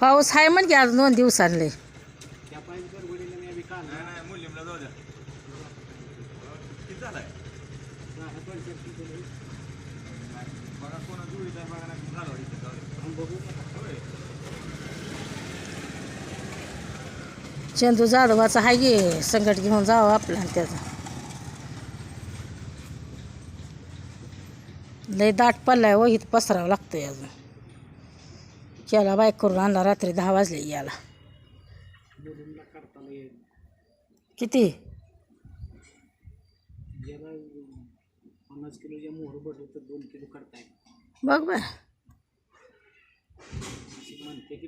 पाऊस आहे म्हणजे आज दोन दिवसांले त्या चंदू जाधवाचा आहे की संकट घेऊन जावं आपल्या त्याचा. लय दाट पडलाय हो, वहीत पसरावं लागतंय अजून. केला बाईक करून आणला रात्री दहा वाजले याला किती? पन्नास किलोच्या मोहर भरलं तर दोन किलो करता बघ बा म्हणते की